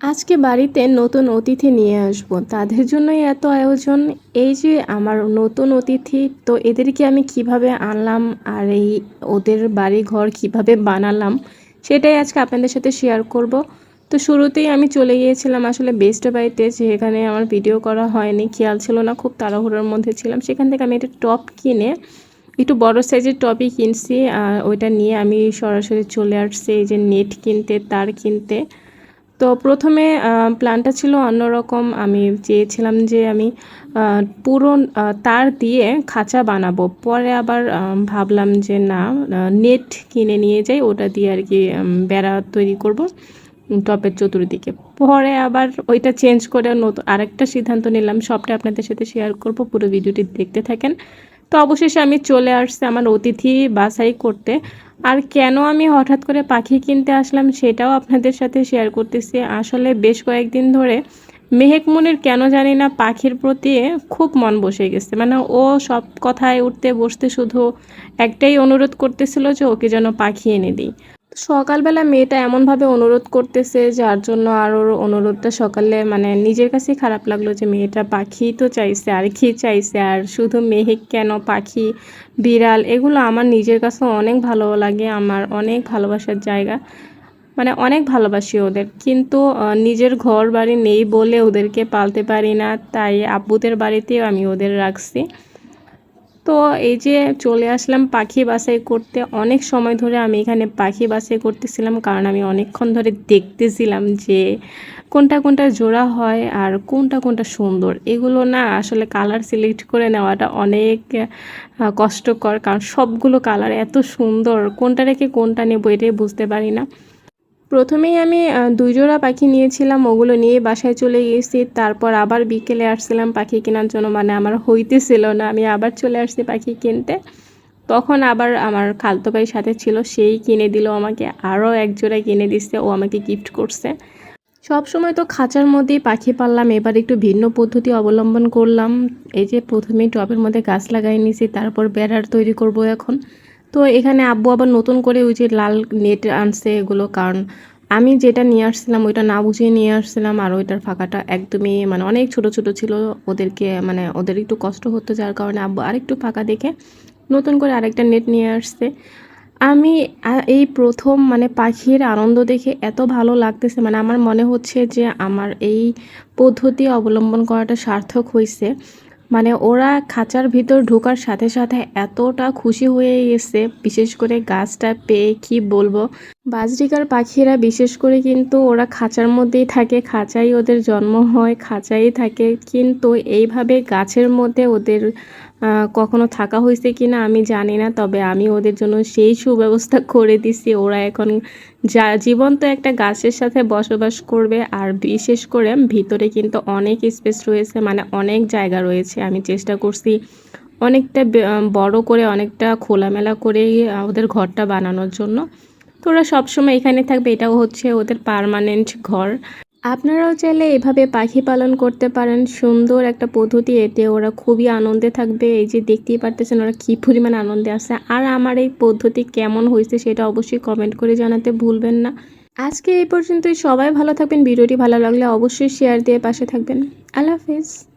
আজকে বাড়িতে নতুন অতিথি নিয়ে আসব। তাদের জন্যই এত আয়োজন। এই যে আমার নতুন অতিথি, তো এদেরকে আমি কীভাবে আনলাম আর এই ওদের বাড়ি ঘর কীভাবে বানালাম, সেটাই আজকে আপনাদের সাথে শেয়ার করব। তো শুরুতেই আমি চলে গিয়েছিলাম আসলে বেস্ট বাড়িতে, যেখানে আমার ভিডিও করা হয়নি, খেয়াল ছিল না, খুব তাড়াহুড়োর মধ্যে ছিলাম। সেখান থেকে আমি একটা টপ কিনে, একটু বড় সাইজের টপই কিনছি, আর ওইটা নিয়ে আমি সরাসরি চলে আসছি, এই যে নেট কিনতে, তার কিনতে। তো প্রথমে প্ল্যানটা ছিল অন্যরকম আমি চেয়েছিলাম যে আমি পুরো তার দিয়ে খাঁচা বানাবো। পরে আবার ভাবলাম যে না নেট কিনে নিয়ে যাই, ওটা দিয়ে আর কি বেড়া তৈরি করব, টপের চতুর্দিকে। পরে আবার ওইটা চেঞ্জ করে নতুন আরেকটা সিদ্ধান্ত নিলাম। সবটা আপনাদের সাথে শেয়ার করব, পুরো ভিডিওটি দেখতে থাকেন। তো অবশেষে আমি চলে আসছি আমার অতিথি বাছাই করতে। আর কেন আমি হঠাৎ করে পাখি কিনতে আসলাম সেটাও আপনাদের সাথে শেয়ার করতেছি। আসলে বেশ কয়েকদিন ধরে মেহেক মনের কেন জানি না পাখির প্রতি খুব মন বসে গেছে। মানে ও সব কথায় উঠতে বসতে শুধু একটাই অনুরোধ করতেছিল যে ওকে যেন পাখি এনে দিই। সকালবেলা মেয়েটা এমনভাবে অনুরোধ করতেছে, যার জন্য আর ওর অনুরোধটা সকালে মানে নিজের কাছেই খারাপ লাগল যে মেয়েটা পাখি তো চাইছে, আর কি চাইছে, আর শুধু মেহেক কেন পাখি, বিড়াল, এগুলো আমার নিজের কাছে অনেক ভালো লাগে, আমার অনেক ভালোবাসার জায়গা। মানে অনেক ভালোবাসি ওদের, কিন্তু নিজের ঘর বাড়ি নেই বলে ওদেরকে পালতে পারি না, তাই আব্বুদের বাড়িতেও আমি ওদের রাখছি। তো এই যে চলে আসলাম পাখি বাছাই করতে। অনেক সময় ধরে আমি এখানে পাখি বাছাই করতেছিলাম, কারণ আমি অনেকক্ষণ ধরে দেখতেছিলাম যে কোনটা কোনটা জোড়া হয় আর কোনটা কোনটা সুন্দর। এগুলো না আসলে কালার সিলেক্ট করে নেওয়াটা অনেক কষ্টকর, কারণ সবগুলো কালার এত সুন্দর। কোনটা রেখে কোনটা নেব এটাই বুঝতে পারি না। প্রথমেই আমি দুই জোড়া পাখি নিয়েছিলাম, ওগুলো নিয়ে বাসায় চলে গিয়েছি। তারপর আবার বিকেলে আসছিলাম পাখি কেনার জন্য মানে আমার হইতেছিল না। আমি আবার চলে আসছি পাখি কিনতে। তখন আবার আমার খালতো ভাই সাথে ছিল, সেই কিনে দিল আমাকে, আরও এক জোড়া কিনে দিচ্ছে, ও আমাকে গিফট করছে। সব সময় তো খাঁচার মধ্যেই পাখি পারলাম এবার একটু ভিন্ন পদ্ধতি অবলম্বন করলাম। এই যে প্রথমেই টবের মধ্যে গাছ লাগাই নিয়েছি, তারপর বেড়ার তৈরি করব এখন। তো এখানে আব্বু আবার নতুন করে ওই যে লাল নেট আনছে এগুলো, কারণ আমি যেটা নিয়ে আসছিলাম ওইটা না বুঝিয়ে নিয়ে আসছিলাম আর ওইটার ফাঁকাটা একদমই মানে অনেক ছোট ছোট ছিল ওদেরকে মানে ওদের একটু কষ্ট হতো যার কারণে আব্বু আরেকটু ফাঁকা দেখে নতুন করে আরেকটা নেট নিয়ে আসছে। আমি এই প্রথম মানে পাখির আনন্দ দেখে এত ভালো লাগতেছে মানে আমার মনে হচ্ছে যে আমার এই পদ্ধতি অবলম্বন করাটা সার্থক হয়েছে মানে ওরা খাঁচার ভিতর ঢোকার সাথে সাথে এতটা খুশি হয়ে গেছে, বিশেষ করে গাছটা পেয়ে কি বলব? বাজরিকার পাখিরা বিশেষ করে কিন্তু ওরা খাঁচার মধ্যেই থাকে, খাঁচাই ওদের জন্ম হয়, খাঁচাই থাকে। কিন্তু এইভাবে গাছের মধ্যে ওদের কখনো থাকা হয়েছে কি না আমি জানি না, তবে আমি ওদের জন্য সেই সুব্যবস্থা করে দিছি। ওরা এখন যা, জীবন্ত একটা গাছের সাথে বসবাস করবে, আর বিশেষ করে ভিতরে কিন্তু অনেক স্পেস রয়েছে মানে অনেক জায়গা রয়েছে। আমি চেষ্টা করছি অনেকটা বড় করে অনেকটা খোলামেলা করে ওদের ঘরটা বানানোর জন্য। তো ওরা সবসময় এখানে থাকবে, এটাও হচ্ছে ওদের পারমানেন্ট ঘর। আপনারাও চাইলে এভাবে পাখি পালন করতে পারেন, সুন্দর একটা পদ্ধতি, এতে ওরা খুবই আনন্দে থাকবে। এই যে দেখতেই পারতেছেন ওরা কী পরিমাণ আনন্দে আছে। আর আমার এই পদ্ধতি কেমন হয়েছে সেটা অবশ্যই কমেন্ট করে জানাতে ভুলবেন না। আজকে এই পর্যন্তই, সবাই ভালো থাকবেন, ভিডিওটি ভালো লাগলে অবশ্যই শেয়ার দিয়ে পাশে থাকবেন। আল্লাহ হাফিজ।